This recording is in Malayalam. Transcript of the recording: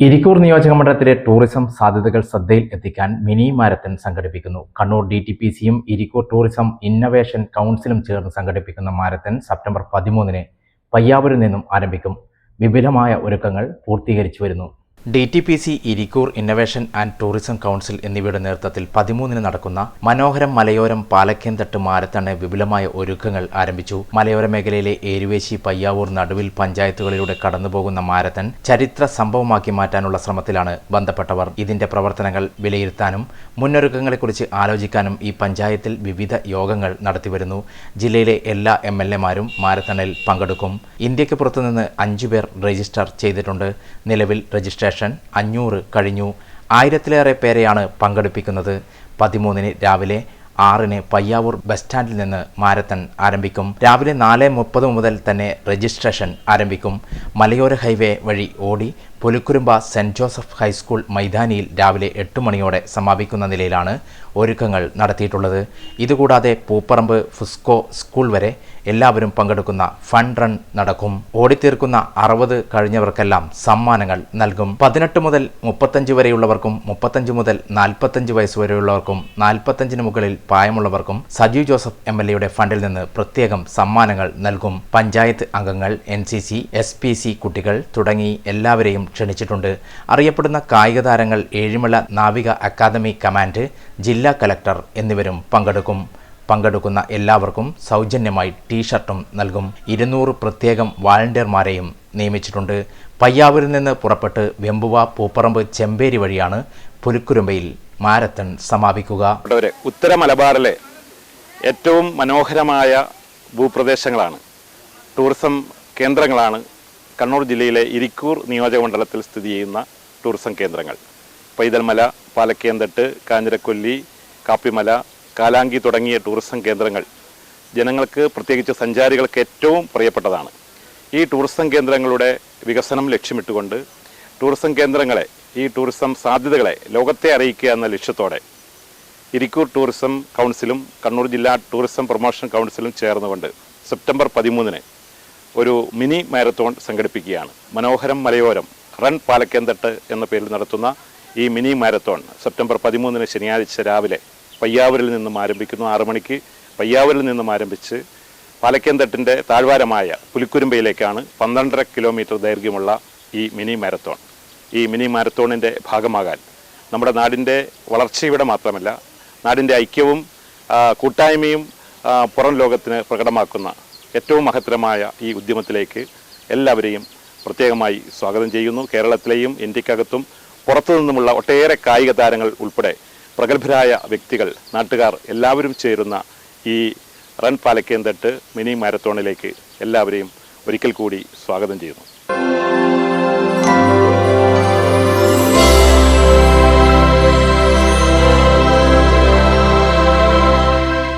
ഇരിക്കൂർ നിയോജക മണ്ഡലത്തിലെ ടൂറിസം സാധ്യതകൾ ശ്രദ്ധയിൽ എത്തിക്കാൻ മിനി മാരത്തൺ സംഘടിപ്പിക്കുന്നു. കണ്ണൂർ ഡി ടി പി സിയും ഇരിക്കൂർ ടൂറിസം ഇന്നവേഷൻ കൗൺസിലും ചേർന്ന് സംഘടിപ്പിക്കുന്ന മാരത്തൺ സെപ്റ്റംബർ പതിമൂന്നിന് പയ്യാവൂരിൽ നിന്നും ആരംഭിക്കും. വിപുലമായ ഒരുക്കങ്ങൾ പൂർത്തീകരിച്ചു വരുന്നു. D T P C Irikkur innovation and tourism council എന്നിവയുടെ നേതൃത്വത്തിൽ പതിമൂന്നിന് നടക്കുന്ന മനോഹരം മലയോരം പാലക്കേന്തട്ട് മാരത്തണ് വിപുലമായ ഒരുക്കങ്ങൾ ആരംഭിച്ചു. മലയോര മേഖലയിലെ ഏരുവേശി പയ്യാവൂർ നടുവിൽ പഞ്ചായത്തുകളിലൂടെ കടന്നുപോകുന്ന മാരത്തൺ ചരിത്ര സംഭവമാക്കി മാറ്റാനുള്ള ശ്രമത്തിലാണ് ബന്ധപ്പെട്ടവർ. ഇതിന്റെ പ്രവർത്തനങ്ങൾ വിലയിരുത്താനും മുന്നൊരുക്കങ്ങളെക്കുറിച്ച് ആലോചിക്കാനും ഈ പഞ്ചായത്തിൽ വിവിധ യോഗങ്ങൾ നടത്തിവരുന്നു. ജില്ലയിലെ എല്ലാ എം എൽ എമാരും മാരത്തണിൽ പങ്കെടുക്കും. ഇന്ത്യയ്ക്ക് പുറത്തുനിന്ന് അഞ്ചുപേർ രജിസ്റ്റർ ചെയ്തിട്ടുണ്ട്. നിലവിൽ രജിസ്ട്രേഷൻ അഞ്ഞൂറ് കഴിഞ്ഞു. ആയിരത്തിലേറെ പേരെയാണ് പങ്കെടുപ്പിക്കുന്നത്. പതിമൂന്നിന് രാവിലെ ആറിന് പയ്യാവൂർ ബസ് സ്റ്റാൻഡിൽ നിന്ന് മാരത്തൺ ആരംഭിക്കും. രാവിലെ നാല് മുപ്പത് മുതൽ തന്നെ രജിസ്ട്രേഷൻ ആരംഭിക്കും. മലയോര ഹൈവേ വഴി ഓടി പുലുക്കുരുമ്പ സെന്റ് ജോസഫ് ഹൈസ്കൂൾ മൈതാനിയിൽ രാവിലെ എട്ട് മണിയോടെ സമാപിക്കുന്ന നിലയിലാണ് ഒരുക്കങ്ങൾ നടത്തിയിട്ടുള്ളത്. ഇതുകൂടാതെ പൂപ്പറമ്പ് ഫുസ്കോ സ്കൂൾ വരെ എല്ലാവരും പങ്കെടുക്കുന്ന ഫണ്ട് റൺ നടക്കും. ഓടിത്തീർക്കുന്ന അറുപത് കഴിഞ്ഞവർക്കെല്ലാം സമ്മാനങ്ങൾ നൽകും. പതിനെട്ട് മുതൽ മുപ്പത്തഞ്ച് വരെയുള്ളവർക്കും മുപ്പത്തഞ്ച് മുതൽ നാൽപ്പത്തഞ്ച് വയസ്സ് വരെയുള്ളവർക്കും നാൽപ്പത്തഞ്ചിന് മുകളിൽ പ്രായമുള്ളവർക്കും സജീവ് ജോസഫ് എം എൽ എയുടെ ഫണ്ടിൽ നിന്ന് പ്രത്യേകം സമ്മാനങ്ങൾ നൽകും. പഞ്ചായത്ത് അംഗങ്ങൾ N C C S P C കുട്ടികൾ തുടങ്ങി എല്ലാവരെയും ക്ഷണിച്ചിട്ടുണ്ട്. അറിയപ്പെടുന്ന കായിക താരങ്ങൾ ഏഴിമല നാവിക അക്കാദമി കമാൻഡ് ജില്ലാ കലക്ടർ എന്നിവരും പങ്കെടുക്കും. പങ്കെടുക്കുന്ന എല്ലാവർക്കും സൗജന്യമായി ടീഷർട്ടും നൽകും. ഇരുന്നൂറ് പ്രത്യേകം വാളണ്ടിയർമാരെയും നിയമിച്ചിട്ടുണ്ട്. പയ്യാവൂരിൽ നിന്ന് പുറപ്പെട്ട് വെമ്പുവ പൂപ്പറമ്പ് ചെമ്പേരി വഴിയാണ് പുലിക്കുരുമ്പയിൽ മാരത്തൺ സമാപിക്കുക. ഉത്തര മലബാറിലെ ഏറ്റവും മനോഹരമായ ഭൂപ്രദേശങ്ങളാണ്. ടൂറിസം കേന്ദ്രങ്ങളാണ് കണ്ണൂർ ജില്ലയിലെ ഇരിക്കൂർ നിയോജക മണ്ഡലത്തിൽ സ്ഥിതി ചെയ്യുന്ന ടൂറിസം കേന്ദ്രങ്ങൾ. പൈതൽമല പാലക്കേന്തട്ട് കാഞ്ഞിരക്കൊല്ലി കാപ്പിമല കാലാങ്കി തുടങ്ങിയ ടൂറിസം കേന്ദ്രങ്ങൾ ജനങ്ങൾക്ക് പ്രത്യേകിച്ച് സഞ്ചാരികൾക്ക് ഏറ്റവും പ്രിയപ്പെട്ടതാണ്. ഈ ടൂറിസം കേന്ദ്രങ്ങളുടെ വികസനം ലക്ഷ്യമിട്ടുകൊണ്ട് ടൂറിസം കേന്ദ്രങ്ങളെ ഈ ടൂറിസം സാധ്യതകളെ ലോകത്തെ അറിയിക്കുക എന്ന ലക്ഷ്യത്തോടെ ഇരിക്കൂർ ടൂറിസം കൗൺസിലും കണ്ണൂർ ജില്ലാ ടൂറിസം പ്രൊമോഷൻ കൗൺസിലും ചേർന്നുകൊണ്ട് സെപ്റ്റംബർ പതിമൂന്നിന് ഒരു മിനി മാരത്തോൺ സംഘടിപ്പിക്കുകയാണ്. മനോഹരം മലയോരം റൺ പാലക്കേന്തട്ട് എന്ന പേരിൽ നടത്തുന്ന ഈ മിനി മാരത്തോൺ സെപ്റ്റംബർ പതിമൂന്നിന് ശനിയാഴ്ച രാവിലെ പയ്യാവൂരിൽ നിന്നും ആരംഭിക്കുന്നു. ആറു മണിക്ക് പയ്യാവൂരിൽ നിന്നും ആരംഭിച്ച് പാലക്കേന്തട്ടിന്റെ താഴ്വാരമായ പുലിക്കുരുമ്പയിലേക്കാണ് പന്ത്രണ്ടര കിലോമീറ്റർ ദൈർഘ്യമുള്ള ഈ മിനി മാരത്തോൺ. ഈ മിനി മാരത്തോണിന്റെ ഭാഗമാകാൻ നമ്മുടെ നാടിന്റെ വളർച്ചയുടെ മാത്രമല്ല നാടിന്റെ ഐക്യവും കൂട്ടായ്മയും പുറം ലോകത്തിന് പ്രകടമാക്കുന്ന ഏറ്റവും മഹത്തരമായ ഈ ഉദ്യമത്തിലേക്ക് എല്ലാവരെയും പ്രത്യേകമായി സ്വാഗതം ചെയ്യുന്നു. കേരളത്തിലെയും ഇന്ത്യക്കകത്തും പുറത്തു നിന്നുമുള്ള ഒട്ടേറെ കായിക താരങ്ങൾ ഉൾപ്പെടെ പ്രഗത്ഭരായ വ്യക്തികൾ നാട്ടുകാർ എല്ലാവരും ചേരുന്ന ഈ റൺ പാലക്കേന്തട്ട് മിനി മാരത്തോണിലേക്ക് എല്ലാവരെയും ഒരിക്കൽ കൂടി സ്വാഗതം ചെയ്യുന്നു.